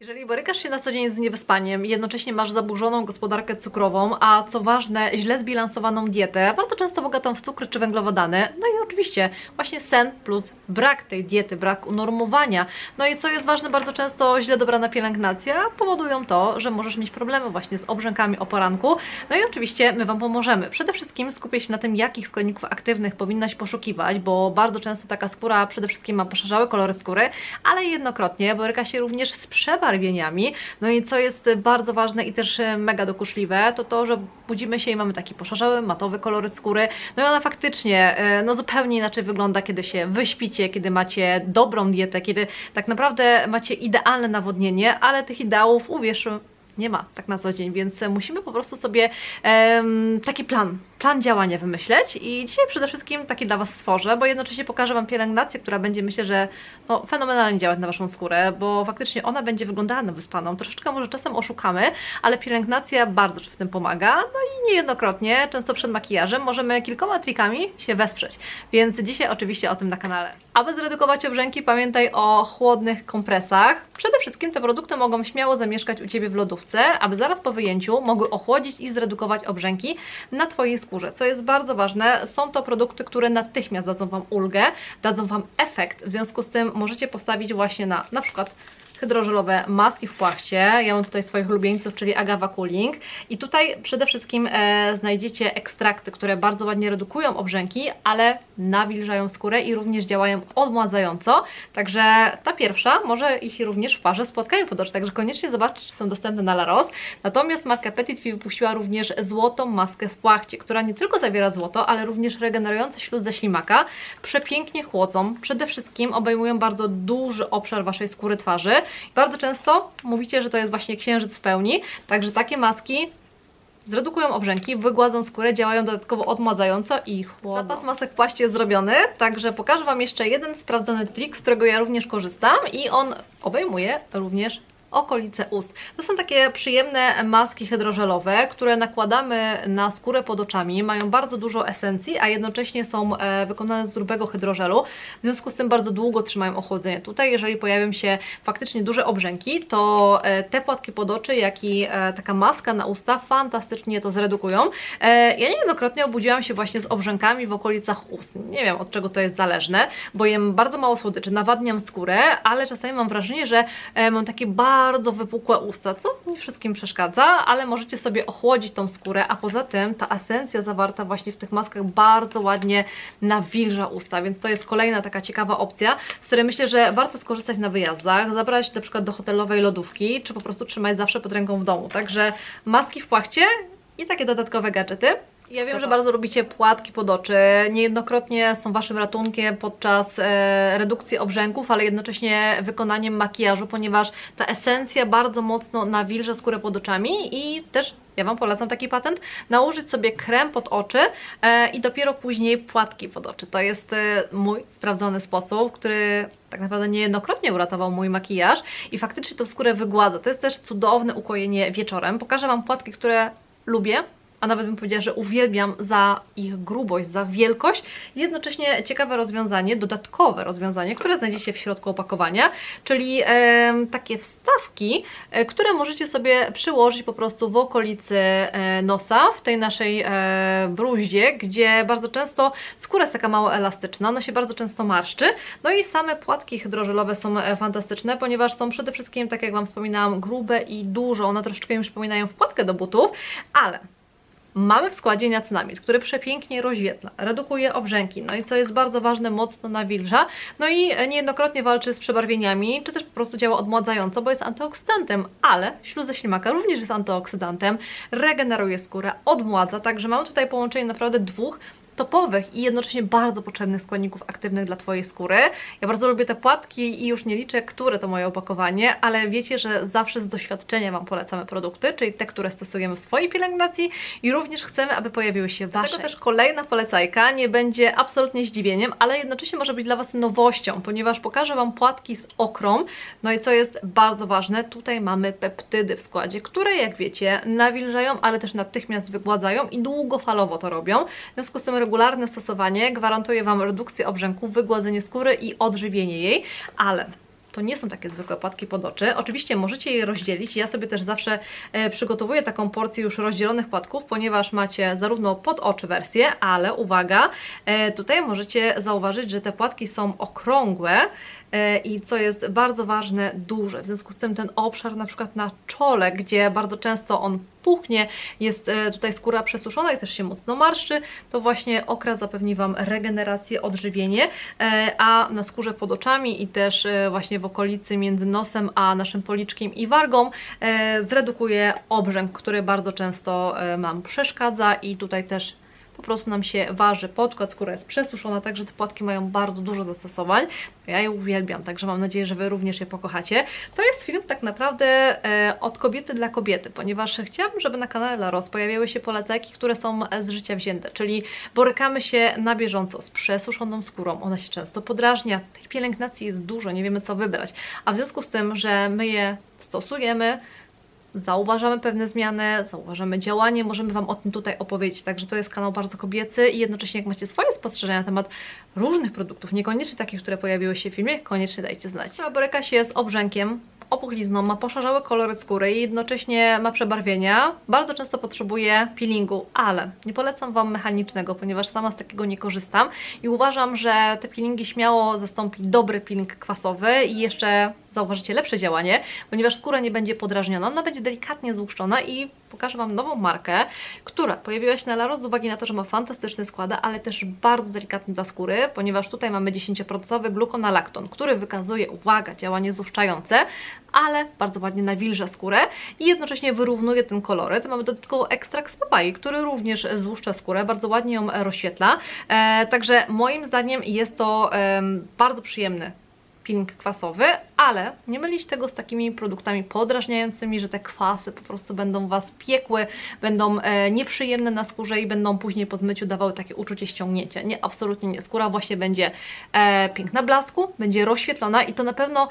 Jeżeli borykasz się na co dzień z niewyspaniem jednocześnie masz zaburzoną gospodarkę cukrową, a co ważne, źle zbilansowaną dietę, bardzo często bogatą w cukry czy węglowodany, no i oczywiście właśnie sen plus brak tej diety, brak unormowania, no i co jest ważne, bardzo często źle dobrana pielęgnacja powodują to, że możesz mieć problemy właśnie z obrzękami o poranku, no i oczywiście my Wam pomożemy. Przede wszystkim skupię się na tym, jakich składników aktywnych powinnaś poszukiwać, bo bardzo często taka skóra przede wszystkim ma poszerzałe kolory skóry, ale jednokrotnie boryka się również z przebarwieniami. No i co jest bardzo ważne i też e, mega dokuczliwe, to to, że budzimy się i mamy taki poszarzały, matowy kolory skóry. No i ona faktycznie e, no zupełnie inaczej wygląda, kiedy się wyśpicie, kiedy macie dobrą dietę, kiedy tak naprawdę macie idealne nawodnienie, ale tych ideałów, uwierz, nie ma tak na co dzień, więc musimy po prostu sobie taki plan, plan działania wymyśleć i dzisiaj przede wszystkim taki dla Was stworzę, bo jednocześnie pokażę Wam pielęgnację, która będzie myślę, że no, fenomenalnie działać na Waszą skórę, bo faktycznie ona będzie wyglądała na wyspaną. Troszeczkę może czasem oszukamy, ale pielęgnacja bardzo w tym pomaga, no i niejednokrotnie, często przed makijażem możemy kilkoma trikami się wesprzeć, więc dzisiaj oczywiście o tym na kanale. Aby zredukować obrzęki, pamiętaj o chłodnych kompresach. Przede wszystkim te produkty mogą śmiało zamieszkać u Ciebie w lodówce, aby zaraz po wyjęciu mogły ochłodzić i zredukować obrzęki na Twojej skórze. Co jest bardzo ważne, są to produkty, które natychmiast dadzą Wam ulgę, dadzą Wam efekt. W związku z tym możecie postawić właśnie na na przykład hydrożelowe maski w płachcie. Ja mam tutaj swoich ulubieńców, czyli Agava Cooling. I tutaj przede wszystkim e, znajdziecie ekstrakty, które bardzo ładnie redukują obrzęki, ale nawilżają skórę i również działają odmładzająco. Także ta pierwsza może iść również w parze z oczy, także koniecznie zobaczcie, czy są dostępne na Laros. Natomiast marka Petit Fi wypuściła również złotą maskę w płachcie, która nie tylko zawiera złoto, ale również regenerujący śluz ze ślimaka. Przepięknie chłodzą, przede wszystkim obejmują bardzo duży obszar Waszej skóry twarzy. Bardzo często mówicie, że to jest właśnie księżyc w pełni, także takie maski zredukują obrzęki, wygładzą skórę, działają dodatkowo odmładzająco i chłodzą. Zapas masek w płaście jest zrobiony, także pokażę Wam jeszcze jeden sprawdzony trik, z którego ja również korzystam i on obejmuje również okolice ust. To są takie przyjemne maski hydrożelowe, które nakładamy na skórę pod oczami. Mają bardzo dużo esencji, a jednocześnie są e, wykonane z grubego hydrożelu. W związku z tym bardzo długo trzymają ochłodzenie. Tutaj, jeżeli pojawią się faktycznie duże obrzęki, to e, te płatki pod oczy, jak i e, taka maska na usta fantastycznie to zredukują. Ja niejednokrotnie obudziłam się właśnie z obrzękami w okolicach ust. Nie wiem od czego to jest zależne, bo jem bardzo mało słodyczy, nawadniam skórę, ale czasami mam wrażenie, że mam takie bardzo wypukłe usta, co nie wszystkim przeszkadza, ale możecie sobie ochłodzić tą skórę, a poza tym ta esencja zawarta właśnie w tych maskach bardzo ładnie nawilża usta, więc to jest kolejna taka ciekawa opcja, z której myślę, że warto skorzystać na wyjazdach, zabrać na przykład do hotelowej lodówki, czy po prostu trzymać zawsze pod ręką w domu, także maski w płachcie i takie dodatkowe gadżety. Ja wiem, że bardzo lubicie płatki pod oczy. Niejednokrotnie są Waszym ratunkiem podczas e, redukcji obrzęków, ale jednocześnie wykonaniem makijażu, ponieważ ta esencja bardzo mocno nawilża skórę pod oczami i też ja Wam polecam taki patent, nałożyć sobie krem pod oczy e, i dopiero później płatki pod oczy. To jest e, mój sprawdzony sposób, który tak naprawdę niejednokrotnie uratował mój makijaż i faktycznie tą skórę wygładza. To jest też cudowne ukojenie wieczorem. Pokażę Wam płatki, które lubię, a nawet bym powiedziała, że uwielbiam za ich grubość, za wielkość. Jednocześnie ciekawe rozwiązanie, dodatkowe rozwiązanie, które znajdziecie w środku opakowania, czyli e, takie wstawki, e, które możecie sobie przyłożyć po prostu w okolicy e, nosa, w tej naszej e, bruździe, gdzie bardzo często skóra jest taka mało elastyczna, ona się bardzo często marszczy. No i same płatki hydrożelowe są e, fantastyczne, ponieważ są przede wszystkim, tak jak Wam wspominałam, grube i dużo. One troszeczkę mi przypominają wkładkę do butów, ale Mamy w składzie niacinamid, który przepięknie rozświetla, redukuje obrzęki, no i co jest bardzo ważne, mocno nawilża, no i niejednokrotnie walczy z przebarwieniami, czy też po prostu działa odmładzająco, bo jest antyoksydantem, ale śluz ślimaka również jest antyoksydantem, regeneruje skórę, odmładza, także mamy tutaj połączenie naprawdę dwóch topowych i jednocześnie bardzo potrzebnych składników aktywnych dla Twojej skóry. Ja bardzo lubię te płatki i już nie liczę, które to moje opakowanie, ale wiecie, że zawsze z doświadczenia Wam polecamy produkty, czyli te, które stosujemy w swojej pielęgnacji i również chcemy, aby pojawiły się Wasze. Dlatego też kolejna polecajka nie będzie absolutnie zdziwieniem, ale jednocześnie może być dla Was nowością, ponieważ pokażę Wam płatki z okrą, no i co jest bardzo ważne, tutaj mamy peptydy w składzie, które jak wiecie nawilżają, ale też natychmiast wygładzają i długofalowo to robią. W związku z tym regularne stosowanie gwarantuje Wam redukcję obrzęków, wygładzenie skóry i odżywienie jej, ale to nie są takie zwykłe płatki pod oczy. Oczywiście możecie je rozdzielić. Ja sobie też zawsze e, przygotowuję taką porcję już rozdzielonych płatków, ponieważ macie zarówno pod oczy wersję, ale uwaga, e, tutaj możecie zauważyć, że te płatki są okrągłe i co jest bardzo ważne, duże. W związku z tym ten obszar na przykład na czole, gdzie bardzo często on puchnie, jest e, tutaj skóra przesuszona i też się mocno marszczy, to właśnie okres zapewni Wam regenerację, odżywienie, e, a na skórze pod oczami i też e, właśnie w okolicy między nosem a naszym policzkiem i wargą e, zredukuje obrzęk, który bardzo często e, mam przeszkadza i tutaj też po prostu nam się waży podkład, skóra jest przesuszona, także te płatki mają bardzo dużo zastosowań. Ja je uwielbiam, także mam nadzieję, że Wy również je pokochacie. To jest film tak naprawdę e, od kobiety dla kobiety, ponieważ chciałabym, żeby na kanale La Rose pojawiały się polecajki, które są e, z życia wzięte, czyli borykamy się na bieżąco z przesuszoną skórą, ona się często podrażnia, tej pielęgnacji jest dużo, nie wiemy co wybrać, a w związku z tym, że my je stosujemy, zauważamy pewne zmiany, zauważamy działanie, możemy Wam o tym tutaj opowiedzieć. Także to jest kanał bardzo kobiecy i jednocześnie jak macie swoje spostrzeżenia na temat różnych produktów, niekoniecznie takich, które pojawiły się w filmie, koniecznie dajcie znać. Boryka się z obrzękiem, opuchlizną, ma poszarzały kolory skóry i jednocześnie ma przebarwienia. Bardzo często potrzebuje peelingu, ale nie polecam Wam mechanicznego, ponieważ sama z takiego nie korzystam i uważam, że te peelingi śmiało zastąpi dobry peeling kwasowy i jeszcze zauważycie lepsze działanie, ponieważ skóra nie będzie podrażniona, ona będzie delikatnie złuszczona i pokażę Wam nową markę, która pojawiła się na Laros z uwagi na to, że ma fantastyczny skład, ale też bardzo delikatny dla skóry, ponieważ tutaj mamy 10% glukonalakton, który wykazuje, uwaga, działanie złuszczające, ale bardzo ładnie nawilża skórę i jednocześnie wyrównuje ten koloryt. Mamy dodatkowo ekstrakt z papai, który również złuszcza skórę, bardzo ładnie ją rozświetla. E, także moim zdaniem jest to e, bardzo przyjemny peeling kwasowy, ale nie mylić tego z takimi produktami podrażniającymi, że te kwasy po prostu będą Was piekły, będą e, nieprzyjemne na skórze i będą później po zmyciu dawały takie uczucie ściągnięcia. Nie, absolutnie nie. Skóra właśnie będzie e, piękna blasku, będzie rozświetlona i to na pewno,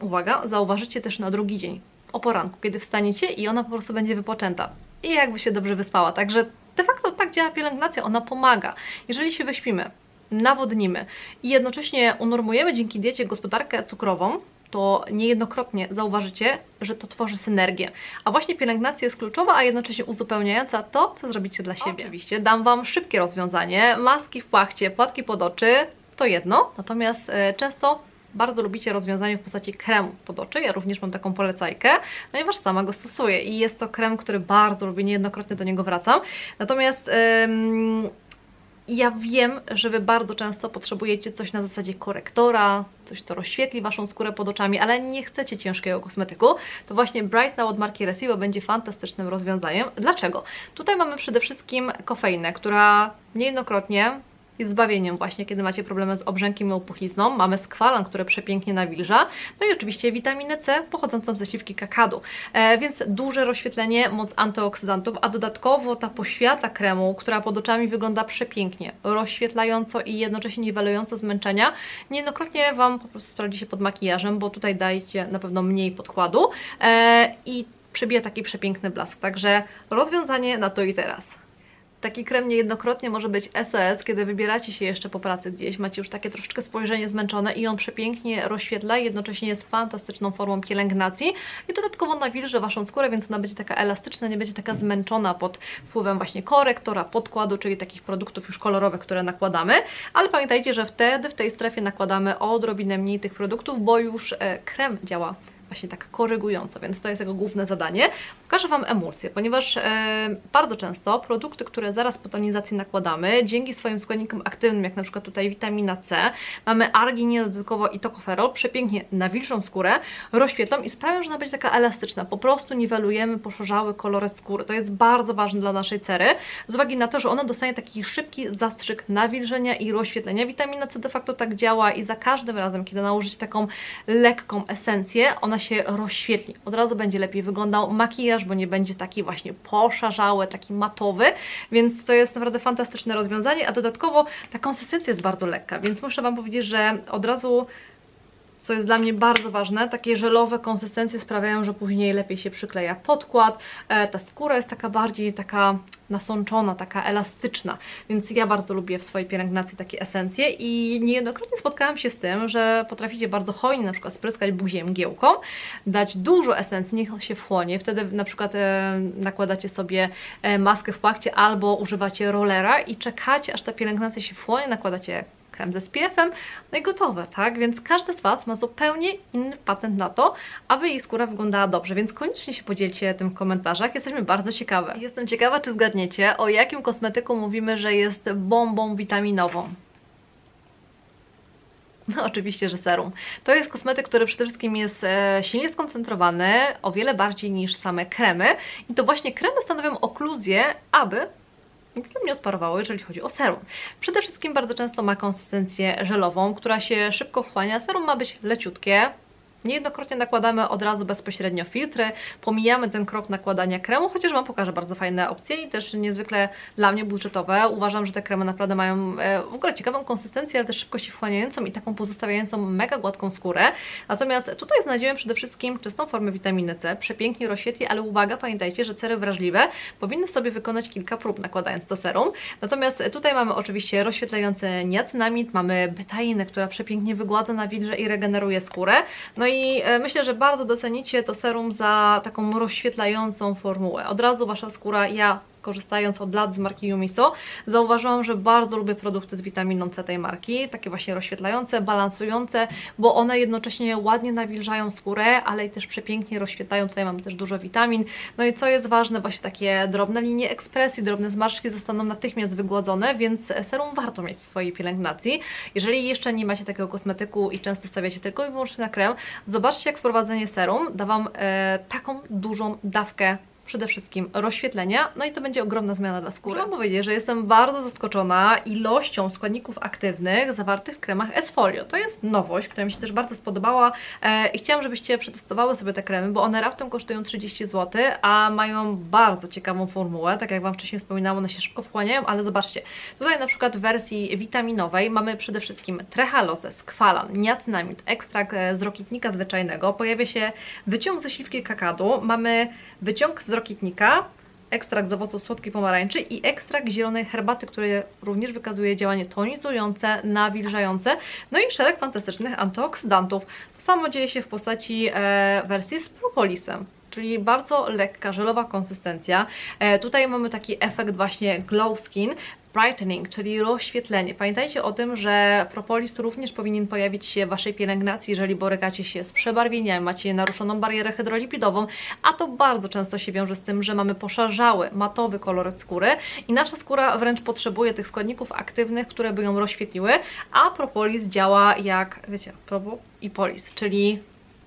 uwaga, zauważycie też na drugi dzień, o poranku, kiedy wstaniecie i ona po prostu będzie wypoczęta i jakby się dobrze wyspała. Także de facto tak działa pielęgnacja, ona pomaga. Jeżeli się wyśpimy, nawodnimy i jednocześnie unormujemy dzięki diecie gospodarkę cukrową, to niejednokrotnie zauważycie, że to tworzy synergię. A właśnie pielęgnacja jest kluczowa, a jednocześnie uzupełniająca to, co zrobicie dla siebie. Oczywiście dam Wam szybkie rozwiązanie. Maski w płachcie, płatki pod oczy to jedno, natomiast e, często bardzo lubicie rozwiązanie w postaci kremu pod oczy. Ja również mam taką polecajkę, ponieważ sama go stosuję i jest to krem, który bardzo lubię, niejednokrotnie do niego wracam. Natomiast ym, ja wiem, że Wy bardzo często potrzebujecie coś na zasadzie korektora, coś co rozświetli Waszą skórę pod oczami, ale nie chcecie ciężkiego kosmetyku, to właśnie Bright Now od marki Resivo będzie fantastycznym rozwiązaniem. Dlaczego? Tutaj mamy przede wszystkim kofeinę, która niejednokrotnie jest zbawieniem właśnie, kiedy macie problemy z obrzękiem i opuchlizną. Mamy skwalan, który przepięknie nawilża. No i oczywiście witaminę C pochodzącą ze śliwki kakadu. E, więc duże rozświetlenie, moc antyoksydantów, a dodatkowo ta poświata kremu, która pod oczami wygląda przepięknie, rozświetlająco i jednocześnie niwelująco zmęczenia, niejednokrotnie Wam po prostu sprawdzi się pod makijażem, bo tutaj dajecie na pewno mniej podkładu e, i przebija taki przepiękny blask. Także rozwiązanie na to i teraz. Taki krem niejednokrotnie może być SOS, kiedy wybieracie się jeszcze po pracy gdzieś, macie już takie troszeczkę spojrzenie zmęczone i on przepięknie rozświetla jednocześnie jest fantastyczną formą pielęgnacji. I dodatkowo nawilży Waszą skórę, więc ona będzie taka elastyczna, nie będzie taka zmęczona pod wpływem właśnie korektora, podkładu, czyli takich produktów już kolorowych, które nakładamy, ale pamiętajcie, że wtedy w tej strefie nakładamy odrobinę mniej tych produktów, bo już e, krem działa właśnie tak korygująco, więc to jest jego główne zadanie. Pokażę Wam emulsję, ponieważ e, bardzo często produkty, które zaraz po tonizacji nakładamy, dzięki swoim składnikom aktywnym, jak na przykład tutaj witamina C, mamy arginię dodatkowo i tokoferol, przepięknie nawilżą skórę, rozświetlą i sprawią, że ona będzie taka elastyczna. Po prostu niwelujemy poszerzały kolory skóry. To jest bardzo ważne dla naszej cery, z uwagi na to, że ona dostanie taki szybki zastrzyk nawilżenia i rozświetlenia. Witamina C de facto tak działa i za każdym razem, kiedy nałożycie taką lekką esencję, ona się rozświetli. Od razu będzie lepiej wyglądał makijaż, bo nie będzie taki właśnie poszarzały, taki matowy, więc to jest naprawdę fantastyczne rozwiązanie, a dodatkowo ta konsystencja jest bardzo lekka, więc muszę Wam powiedzieć, że od razu co jest dla mnie bardzo ważne, takie żelowe konsystencje sprawiają, że później lepiej się przykleja podkład, e, ta skóra jest taka bardziej taka nasączona, taka elastyczna, więc ja bardzo lubię w swojej pielęgnacji takie esencje i niejednokrotnie spotkałam się z tym, że potraficie bardzo hojnie na przykład spryskać buzię mgiełką, dać dużo esencji, niech on się wchłonie, wtedy na przykład e, nakładacie sobie e, maskę w płachcie albo używacie rollera i czekacie aż ta pielęgnacja się wchłonie, nakładacie krem ze SPF-em, no i gotowe, tak? Więc każdy z Was ma zupełnie inny patent na to, aby jej skóra wyglądała dobrze, więc koniecznie się podzielcie tym w komentarzach, jesteśmy bardzo ciekawe. Jestem ciekawa, czy zgadniecie, o jakim kosmetyku mówimy, że jest bombą witaminową. No oczywiście, że serum. To jest kosmetyk, który przede wszystkim jest e, silnie skoncentrowany, o wiele bardziej niż same kremy i to właśnie kremy stanowią okluzję, aby nic nam nie odparowało, jeżeli chodzi o serum. Przede wszystkim bardzo często ma konsystencję żelową, która się szybko wchłania. Serum ma być leciutkie, Niejednokrotnie nakładamy od razu bezpośrednio filtry, pomijamy ten krok nakładania kremu, chociaż Wam pokażę bardzo fajne opcje i też niezwykle dla mnie budżetowe. Uważam, że te kremy naprawdę mają e, w ogóle ciekawą konsystencję, ale też szybko się wchłaniającą i taką pozostawiającą mega gładką skórę. Natomiast tutaj znajdziemy przede wszystkim czystą formę witaminy C, przepięknie rozświetli, ale uwaga, pamiętajcie, że cery wrażliwe powinny sobie wykonać kilka prób nakładając to serum. Natomiast tutaj mamy oczywiście rozświetlający niacynamid, mamy betainę, która przepięknie wygładza nawilże i regeneruje skórę. No i e, myślę, że bardzo docenicie to serum za taką rozświetlającą formułę. Od razu Wasza skóra, ja korzystając od lat z marki Yumiso, zauważyłam, że bardzo lubię produkty z witaminą C tej marki, takie właśnie rozświetlające, balansujące, bo one jednocześnie ładnie nawilżają skórę, ale i też przepięknie rozświetlają, tutaj mamy też dużo witamin, no i co jest ważne, właśnie takie drobne linie ekspresji, drobne zmarszczki zostaną natychmiast wygładzone, więc serum warto mieć w swojej pielęgnacji. Jeżeli jeszcze nie macie takiego kosmetyku i często stawiacie tylko i wyłącznie na krem, zobaczcie jak wprowadzenie serum da Wam e, taką dużą dawkę przede wszystkim rozświetlenia, no i to będzie ogromna zmiana dla skóry. Muszę powiedzieć, że jestem bardzo zaskoczona ilością składników aktywnych zawartych w kremach Esfolio. To jest nowość, która mi się też bardzo spodobała e, i chciałam, żebyście przetestowały sobie te kremy, bo one raptem kosztują 30 zł, a mają bardzo ciekawą formułę, tak jak Wam wcześniej wspominałam, one się szybko wchłaniają, ale zobaczcie, tutaj na przykład w wersji witaminowej mamy przede wszystkim trehalosę, skwalan, niacynamid, ekstrakt z rokitnika zwyczajnego, pojawia się wyciąg ze śliwki kakadu, mamy wyciąg z rokitnika, ekstrakt z owoców słodkiej pomarańczy i ekstrakt zielonej herbaty, który również wykazuje działanie tonizujące, nawilżające, no i szereg fantastycznych antyoksydantów. To samo dzieje się w postaci e, wersji z propolisem czyli bardzo lekka, żelowa konsystencja. E, tutaj mamy taki efekt właśnie glow skin, brightening, czyli rozświetlenie. Pamiętajcie o tym, że propolis również powinien pojawić się w Waszej pielęgnacji, jeżeli borykacie się z przebarwieniami, macie naruszoną barierę hydrolipidową, a to bardzo często się wiąże z tym, że mamy poszarzały, matowy kolor skóry i nasza skóra wręcz potrzebuje tych składników aktywnych, które by ją rozświetliły, a propolis działa jak, wiecie, propo i polis, czyli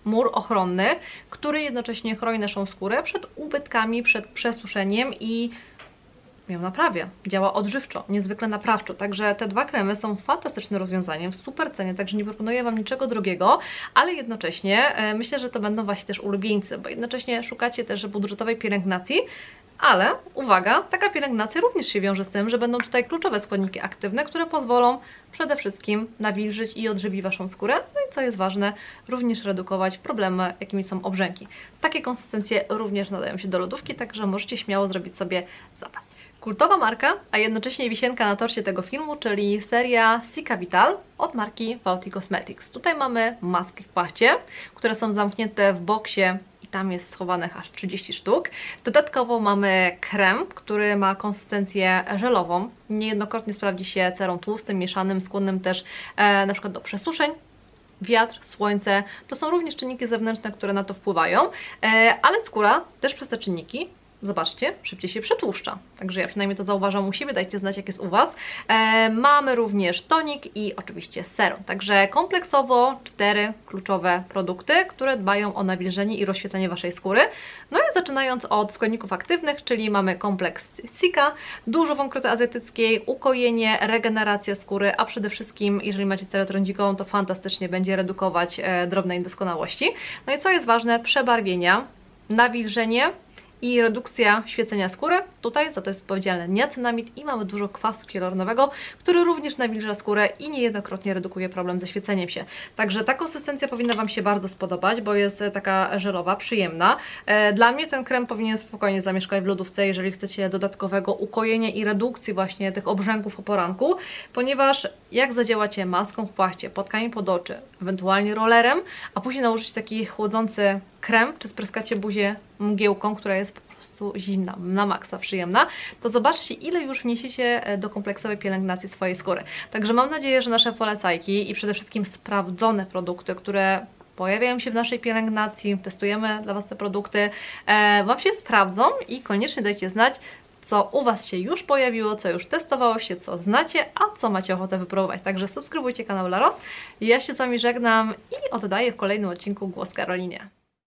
mur ochronny, który jednocześnie chroni naszą skórę przed ubytkami, przed przesuszeniem i ją naprawia. Działa odżywczo, niezwykle naprawczo. Także te dwa kremy są fantastycznym rozwiązaniem, w super cenie, także nie proponuję Wam niczego drogiego, ale jednocześnie e, myślę, że to będą właśnie też ulubieńcy, bo jednocześnie szukacie też budżetowej pielęgnacji, ale uwaga, taka pielęgnacja również się wiąże z tym, że będą tutaj kluczowe składniki aktywne, które pozwolą przede wszystkim nawilżyć i odżywić Waszą skórę, no i co jest ważne, również redukować problemy, jakimi są obrzęki. Takie konsystencje również nadają się do lodówki, także możecie śmiało zrobić sobie zapas. Kultowa marka, a jednocześnie wisienka na torcie tego filmu, czyli seria Sika Vital od marki Fauty Cosmetics. Tutaj mamy maski w płacie, które są zamknięte w boksie tam jest schowanych aż 30 sztuk. Dodatkowo mamy krem, który ma konsystencję żelową. Niejednokrotnie sprawdzi się cerą tłustym, mieszanym, skłonnym też e, na przykład do przesuszeń, wiatr, słońce, to są również czynniki zewnętrzne, które na to wpływają, e, ale skóra też przez te czynniki zobaczcie, szybciej się przetłuszcza. Także ja przynajmniej to zauważam u siebie, dajcie znać jak jest u Was. E, mamy również tonik i oczywiście serum. Także kompleksowo cztery kluczowe produkty, które dbają o nawilżenie i rozświetlenie Waszej skóry. No i zaczynając od składników aktywnych, czyli mamy kompleks Sika, dużo wąkroty azjatyckiej, ukojenie, regeneracja skóry, a przede wszystkim, jeżeli macie cerę trądzikową, to fantastycznie będzie redukować e, drobne niedoskonałości. No i co jest ważne, przebarwienia, nawilżenie, i redukcja świecenia skóry. Tutaj za to jest odpowiedzialny niacinamid i mamy dużo kwasu hialuronowego, który również nawilża skórę i niejednokrotnie redukuje problem ze świeceniem się. Także ta konsystencja powinna Wam się bardzo spodobać, bo jest e, taka żelowa, przyjemna. E, Dla mnie ten krem powinien spokojnie zamieszkać w lodówce, jeżeli chcecie dodatkowego ukojenia i redukcji właśnie tych obrzęków o poranku, ponieważ jak zadziałacie maską w płaście, potkami pod oczy, ewentualnie rollerem, a później nałożyć taki chłodzący krem, czy spryskacie buzię mgiełką, która jest po prostu zimna, na maksa przyjemna, to zobaczcie ile już wniesiecie e, do kompleksowej pielęgnacji swojej skóry. Także mam nadzieję, że nasze polecajki i przede wszystkim sprawdzone produkty, które pojawiają się w naszej pielęgnacji, testujemy dla Was te produkty, e, Wam się sprawdzą i koniecznie dajcie znać, co u Was się już pojawiło, co już testowało się, co znacie, a co macie ochotę wypróbować. Także subskrybujcie kanał Laros. Ja się z Wami żegnam i oddaję w kolejnym odcinku głos Karolinie.